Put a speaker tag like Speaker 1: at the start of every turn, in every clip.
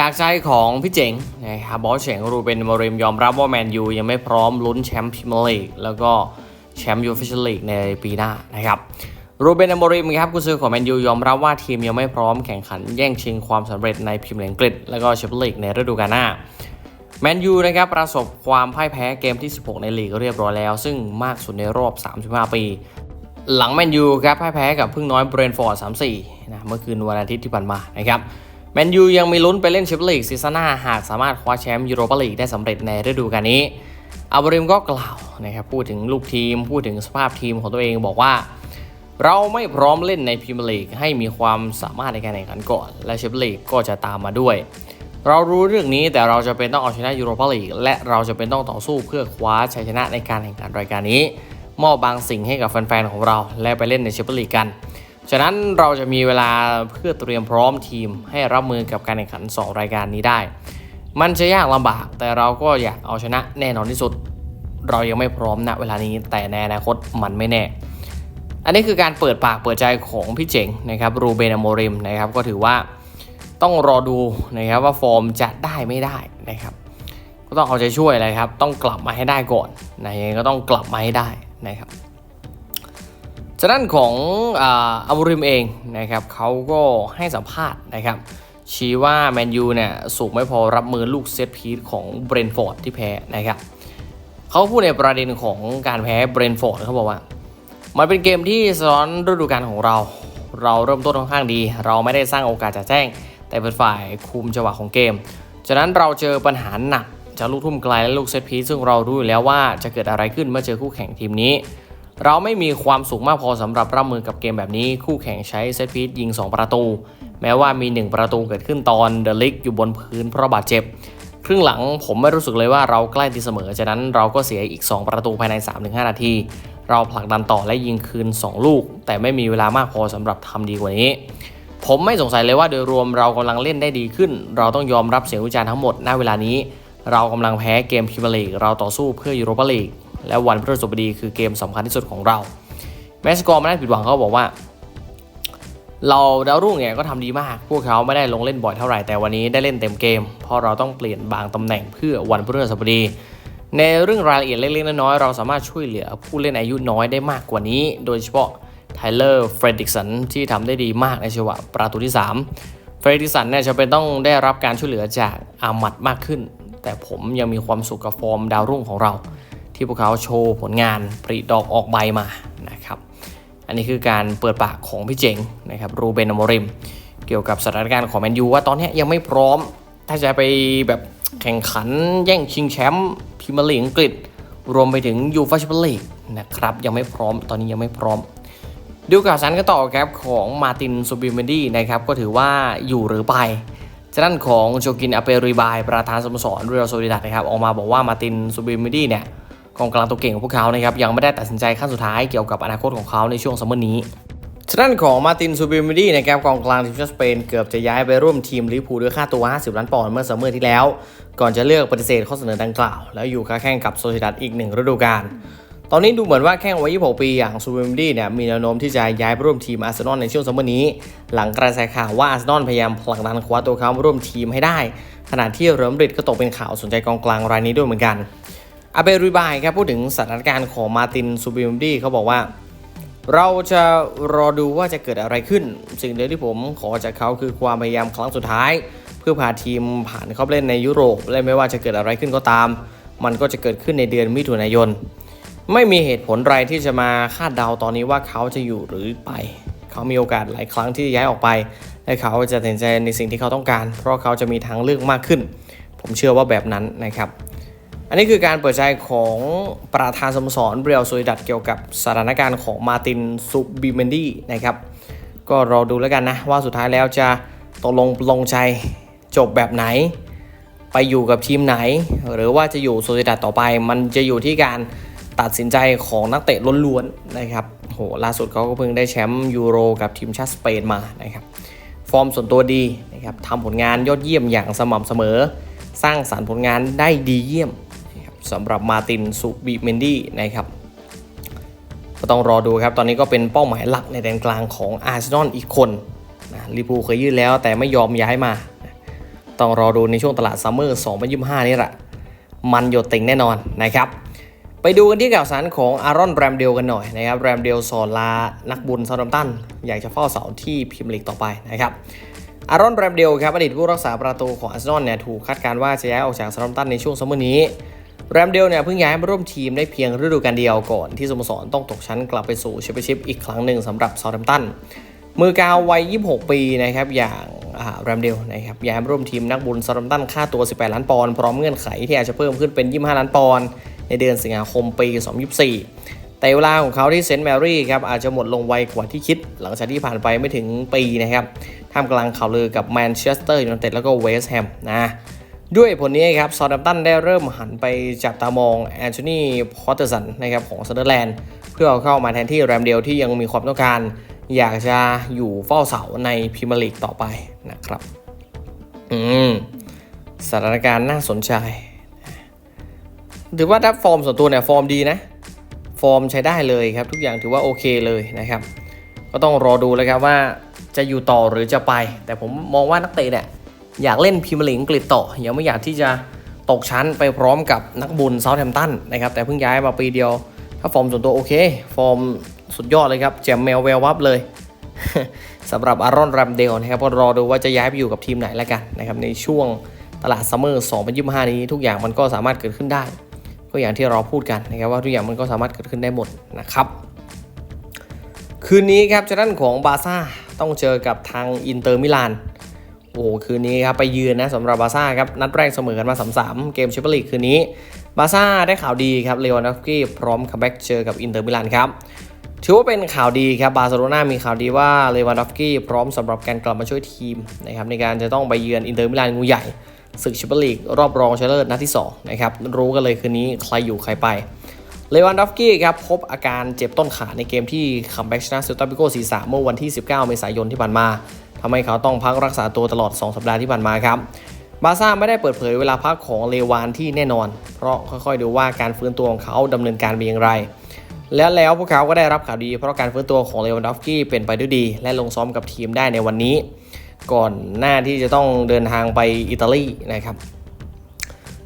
Speaker 1: จากใจของพี่เจ๋งนะครับบอสเฉงรูเป็นมอริมยอมรับว่าแมนยูยังไม่พร้อมลุ้นแชมป์พรีเมียร์ลีกแล้วก็แชมป์ยูฟิชลีกในปีหน้านะครับรูเบนอมริมครับกุซือของแมนยูยอมรับว่าทีมยังไม่พร้อมแข่งขันแย่งชิงความสำเร็จในพรีเมียร์ลีกอังกฤษแล้วก็แชมเปี้ยนลีกในฤดูกาลหน้าแมนยูนะครับประสบความพ่ายแพ้เกมที่ 16 ในลีกเรียบร้อยแล้ว ซึ่งมากสุดในรอบ 35 ปี หลังแมนยูครับพ่ายแพ้กับพึ่งน้อยเบรนฟอร์ด 3-4นะเมื่อคืนวันอาทิตย์ที่ผ่านมานะครับ แมนยูยังมีลุ้นไปเล่นแชมเปี้ยนลีกซีซั่นหน้าหากสามารถคว้าแชมป์ยูโรปาลีกได้สำเร็จในฤดูกาลนี้อัลบริมก็กล่าวนะครับพูดถึงลูกทีม พูดถึงสภาพทีมของตัวเองบอกว่า เราไม่พร้อมเล่นในพรีเมียร์ลีกให้มีความสามารถในการแข่งขันก่อน และแชมเปี้ยนลีกก็จะตามมาด้วย เรารู้เรื่องนี้แต่เราจะเป็นต้องเอาชนะยูโรปาลีกและเราจะเป็นต้องต่อสู้เพื่อคว้าชัยชนะในการแข่งขันรายการนี้ มอบบางสิ่งให้กับแฟนๆของเราและไปเล่นในแชมเปี้ยนลีกกัน ฉะนั้นเราจะมีเวลาเพื่อเตรียมพร้อมทีมให้รับมือกับการแข่งขัน 2 รายการนี้ได้ มันจะยากลำบาก แต่เราก็อยากเอาชนะแน่นอนที่สุด เรายังไม่พร้อมณเวลานี้แต่ในอนาคตมันไม่แน่ อันนี้คือการเปิดปากเปิดใจของพี่เจ๋งนะครับรูเบนอโมริมนะครับก็ถือว่าต้องรอดูนะครับว่าฟอร์มจะได้ไม่ได้นะครับ ก็ต้องเอาใจช่วยเลยครับ ต้องกลับมาให้ได้ก่อนนะยังไงก็ต้องกลับมาให้ได้นะครับ จากด้านของอาอัลบริมเองนะครับเขาก็ให้สัมภาษณ์นะครับชี้ว่าแมนยูเนี่ยสูงไม่พอรับมือลูกเซตพีทของเบรนฟอร์ดที่แพ้นะครับเขาพูดในประเด็นของการแพ้เบรนฟอร์ดเขาบอกว่า มันเป็นเกมที่ซ้อนฤดูกาลของเรา เราเริ่มต้นค่อนข้างดี เราไม่ได้สร้างโอกาสจะแจ้ง แต่เป็นฝ่ายคุมจังหวะของเกมฉะนั้นเราเจอปัญหาหนักจากลูกทุ่มไกลและลูกเซตพีซึ่งเรารู้อยู่แล้วว่าจะเกิดอะไรขึ้นเมื่อเจอคู่แข่งทีมนี้ เราไม่มีความสูงมากพอสำหรับรับมือกับเกมแบบนี้ คู่แข่งใช้เซตพีซยิง 2 ประตู แม้ว่ามี 1 ประตูเกิดขึ้นตอนเดลิกอยู่บนพื้นเพราะบาดเจ็บ ครึ่งหลังผมไม่รู้สึกเลยว่าเราใกล้ตีเสมอ ฉะนั้นเราก็เสียอีก 2 ประตูภายใน 3-5 นาที เราผลักดันต่อและยิงคืน 2 ลูก แต่ไม่มีเวลามากพอสำหรับทำดีกว่านี้ ผมไม่สงสัยเลยว่าโดยรวมเรากำลังเล่นได้ดีขึ้น เราต้องยอมรับเสียงวิจารณ์ทั้งหมดณเวลานี้ เรากำลังแพ้เกมพรีเมียร์ลีกเราต่อสู้เพื่อยูโรปาลีก และวันพฤหัสบดีคือเกมสำคัญที่สุดของเรา แมสกอร์ไม่ได้ผิดหวังเขาบอกว่า เราดาวรุ่งเนี่ยก็ทำดีมาก พวกเขาไม่ได้ลงเล่นบ่อยเท่าไหร่แต่วันนี้ได้เล่นเต็มเกม เพราะเราต้องเปลี่ยนบางตำแหน่งเพื่อวันพฤหัสบดี ในเรื่องรายละเอียดเล็กๆน้อยๆเราสามารถช่วยเหลือผู้เล่นอายุน้อยได้มากกว่านี้ โดยเฉพาะไทเลอร์เฟรดิกสันที่ทำได้ดีมากในจังหวะประตูที่ 3 เฟรดิกสันเนี่ยจะเป็นต้องได้รับการช่วยเหลือจากอามัดมากขึ้น แต่ผมยังมีความสุขกับฟอร์มดาวรุ่งของเรา ที่พวกเขาโชว์ผลงานปริดอกออกใบมานะครับอันนี้คือการเปิดปากของพี่เจ๋งนะครับรูเบนอโมริม เกี่ยวกับสถานการณ์ของแมนยูว่าตอนนี้ยังไม่พร้อม ถ้าจะไปแบบแข่งขันแย่งชิงแชมป์พรีเมียร์ลีกอังกฤษ รวมไปถึงยูฟ่าแชมเปี้ยนลีกนะครับยังไม่พร้อมตอนนี้ยังไม่พร้อมดูข่าวสารกันต่อครับของมาตินซูบิเมดี้นะครับก็ถือว่าอยู่หรือไปจากด้านของโจกินอเปริบายประธานสโมสรเรียลโซลิดัตนะครับออกมาบอกว่ามาตินซูบิเมดี้เนี่ย กองกลางตัวเก่งของพวกเขานะครับยังไม่ได้ตัดสินใจขั้นสุดท้ายเกี่ยวกับอนาคตของเขาในช่วงซัมเมอร์นี้ทางด้านของมาตินซูบิมิดีนะครับกองกลางทีมชาติสเปนเกือบจะย้ายไปร่วมทีมลิเวอร์พูลด้วยค่าตัว 50 ล้านปอนด์เมื่อซัมเมอร์ที่แล้ว ก่อนจะเลือกปฏิเสธข้อเสนอดังกล่าว แล้วอยู่ค้าแข่งกับโซซิดัดอีกหนึ่งฤดูกาลตอนนี้ดูเหมือนว่าแข้งวัย 26 ปีอย่างซูบิมิดี้เนี่ยมีแนวโน้มที่จะย้ายไปร่วมทีมอาร์เซนอลในช่วงซัมเมอร์นี้ หลังกระแสข่าวว่าอาร์เซนอลพยายามผลักดันคว้าตัวเขาร่วมทีมให้ได้ ขณะที่เรอัลมาดริดก็ตกเป็นข่าวสนใจกองกลางรายนี้ด้วยเหมือนกัน อาเบริบายครับพูดถึงสถานการณ์ของมาตินซูบิมดี้เขาบอกว่า เราจะรอดูว่าจะเกิดอะไรขึ้น สิ่งเดียวที่ผมขอจากเขาคือความพยายามครั้งสุดท้าย เพื่อพาทีมผ่านเข้าเล่นในยุโรปและไม่ว่าจะเกิดอะไรขึ้นก็ตาม มันก็จะเกิดขึ้นในเดือนมิถุนายน ไม่มีเหตุผลไรที่จะมาคาดเดาตอนนี้ว่าเขาจะอยู่หรือไป เขามีโอกาสหลายครั้งที่จะย้ายออกไปและเขาจะตัดสินใจในสิ่งที่เขาต้องการ เพราะเขาจะมีทางเลือกมากขึ้น ผมเชื่อว่าแบบนั้นนะครับ อันนี้คือการเปิดใจของประธานสโมสรเบรียลซูดัตเกี่ยวกับสถานการณ์ของมาตินซูบิเมนดี้นะครับ ก็รอดูแล้วกันนะ ว่าสุดท้ายแล้วจะตกลงลงใจจบแบบไหน ไปอยู่กับทีมไหน หรือว่าจะอยู่โซซิดัตต่อไป มันจะอยู่ที่การตัดสินใจของนักเตะล้วนๆนะครับโหล่าสุดเขาก็เพิ่งได้แชมป์ยูโรกับทีมชาติสเปนมานะครับฟอร์มส่วนตัวดีนะครับทำผลงานยอดเยี่ยมอย่างสม่ำเสมอ สร้างสารรค์ผลงานได้ดีเยี่ยม สำหรับมาตินซูบิเมนดี้นะครับก็ต้องรอดูครับ ตอนนี้ก็เป็นเป้าหมายหลักในแดนกลางของอาร์เซนอลอีกคนนะลิพูเคยยื่นแล้วแต่ไม่ยอมย้ายมา ต้องรอดูในช่วงตลาดซัมเมอร์2025 นี่แหละ มันหยดติงแน่นอนนะครับ ไปดูกันที่ข่าวสารของอารอนแรมเดลกันหน่อยนะครับแรมเดลสอนลานักบุญซาดัมตัน อยากจะเฝ้าเสาที่พรีเมียร์ลีกต่อไปนะครับอารอนแรมเดลครับอดีตผู้รักษาประตูของอาร์เซนอลเนี่ยถูกคาดการณ์ว่าจะย้ายออกจากซาดัมตันในช่วงซัมเมอร์นี้ แรมเดลเนี่ยเพิ่งย้ายมาร่วมทีมได้เพียงฤดูกาลเดียวก่อนที่สโมสรต้องตกชั้นกลับไปสู่แชมเปี้ยนชิพอีกครั้งหนึ่งสำหรับซาดัมตันมือกาววัย 26 ปีนะครับอย่างแรมเดลนะครับย้ายมาร่วมทีมนักบุญซาดัมตันค่าตัว 18 ล้านปอนด์พร้อมเงื่อนไขที่อาจจะเพิ่มขึ้นเป็น 25 ล้านปอนด์ในเดือนสิงหาคมปี 2024แต่เวลาของเขาที่เซนต์แมรี่ครับอาจจะหมดลงไวกว่าที่คิด หลังจากที่ผ่านไปไม่ถึงปีนะครับท่ามกลางข่าวลือกับแมนเชสเตอร์ยูไนเต็ดแล้วก็เวสต์แฮมนะ ด้วยผลนี้ครับซาดัมตันได้เริ่มหันไปจับตามองแอนโทนีพอตเตอร์สันนะครับของซันเดอร์แลนด์เพื่อเอาเข้ามาแทนที่แรมเดลที่ยังมีความต้องการ อยากจะอยู่เฝ้าเสาในพรีเมียร์ลีกต่อไปนะครับ อืมสถานการณ์น่าสนใจถือว่าถ้าฟอร์มส่วนตัวเนี่ยฟอร์มดีนะ ฟอร์มใช้ได้เลยครับ ทุกอย่างถือว่าโอเคเลยนะครับ ก็ต้องรอดูเลยครับว่าจะอยู่ต่อหรือจะไป แต่ผมมองว่านักเตะเนี่ย อยากเล่นพรีเมียร์ลีกอังกฤษต่อ ยังไม่อยากที่จะตกชั้นไปพร้อมกับนักบุญเซาท์แฮมป์ตันนะครับ แต่เพิ่งย้ายมาปีเดียว ถ้าฟอร์มส่วนตัวโอเค ฟอร์มสุดยอดเลยครับแจมแมวแวววับเลยสำหรับอารอนแรมเดลนะครับก็รอดูว่าจะย้ายไปอยู่กับทีมไหนแล้วกันนะครับในช่วงตลาดซัมเมอร์2025 นี้ทุกอย่างมันก็สามารถเกิดขึ้นได้ ก็อย่างที่เราพูดกันนะครับว่าทุกอย่างมันก็สามารถเกิดขึ้นได้หมดนะครับ คืนนี้ครับจะด้านของบาซ่าต้องเจอกับทางอินเตอร์มิลาน โอ้โหคืนนี้ครับไปยืนนะสำหรับบาซ่าครับนัดแรกเสมอกันมา3-3เกมแชมเปี้ยนลีกคืนนี้บาซ่าได้ข่าวดีครับเลวานดอฟสกี้พร้อมคัมแบ็กเจอกับอินเตอร์มิลานครับถือว่าเป็นข่าวดีครับบาร์เซโลนามีข่าวดีว่าเลวานดอฟสกี้พร้อมสำหรับการกลับมาช่วยทีมนะครับในการจะต้องไปเยือนอินเตอร์มิลานงูใหญ่ศึกแชมเปี้ยนลีกรอบรองชนะเลิศนัดที่2นะครับรู้กันเลยคืนนี้ใครอยู่ใครไปเลวานดอฟกี้ครับพบอาการเจ็บต้นขาในเกมที่คัมแบ็กชนะเซลตาบิโก้4-3เมื่อวันที่ 19 เมษายนที่ผ่านมา ทำให้เขาต้องพักรักษาตัวตลอด 2 สัปดาห์ที่ผ่านมาครับ บาซ่าไม่ได้เปิดเผยเวลาพักของเลวานที่แน่นอน เพราะค่อยๆดูว่าการฟื้นตัวของเขาดำเนินการเป็นอย่างไร และแล้วพวกเขาก็ได้รับข่าวดี เพราะการฟื้นตัวของเลวานดอฟกี้เป็นไปด้วยดี และลงซ้อมกับทีมได้ในวันนี้ ก่อนหน้าที่จะต้องเดินทางไปอิตาลีนะครับ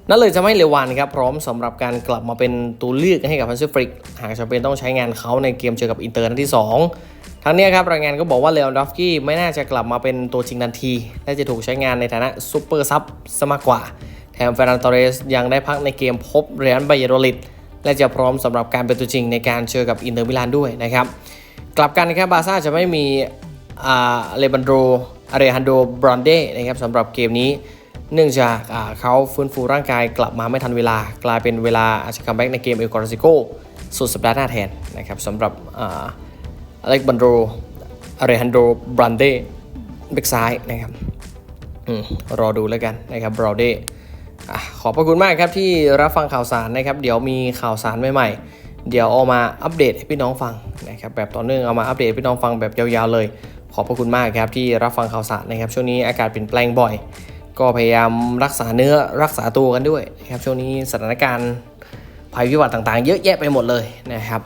Speaker 1: นั่นเลยจะไม่เลวานครับพร้อมสำหรับการกลับมาเป็นตัวเลือกให้กับฮันซิฟริกหากจำเป็นต้องใช้งานเขาในเกมเจอกับอินเตอร์นัดที่ 2 ทั้งนี้ครับรายงานก็บอกว่าเลวานดอฟกี้ไม่น่าจะกลับมาเป็นตัวจริงทันที และจะถูกใช้งานในฐานะซูเปอร์ซับซะมากกว่า แถมเฟรนันตเรสยังได้พักในเกมพบเรอัลไบเยโรลิตและจะพร้อมสำหรับการเป็นตัวจริงในการเจอกับอินเตอร์มิลานด้วยนะครับ กลับกันนะครับบาร์ซ่าจะไม่มีอเลบันโดอาเรฮันโดบรอนเดนะครับสำหรับเกมนี้ เนื่องจากเขาฟื้นฟูร่างกายกลับมาไม่ทันเวลากลายเป็นเวลาอาจจะคัมแบ็กในเกมเอลกอร์ซิโกสุดสัปดาห์หน้าแทนนะครับสำหรับ อเล็กบันโดอเรฮันโดบรอนเดเบกซ้ายนะครับอรอดูแล้วกันนะครับบรอนเดอขอบพระคุณมากครับที่รับฟังข่าวสารนะครับ เดี๋ยวมีข่าวสารใหม่ๆ เดี๋ยวเอามาอัปเดตให้พี่น้องฟังนะครับแบบต่อเนื่องเอามาอัปเดตพี่น้องฟังแบบยาวๆเลย ขอบพระคุณมากครับที่รับฟังข่าวสารนะครับ ช่วงนี้อากาศเปลี่ยนแปลงบ่อย ก็พยายามรักษาเนื้อรักษาตัวกันด้วยนะครับช่วงนี้สถานการณ์ภัยพิบัติต่างๆ เยอะแยะไปหมดเลยนะครับ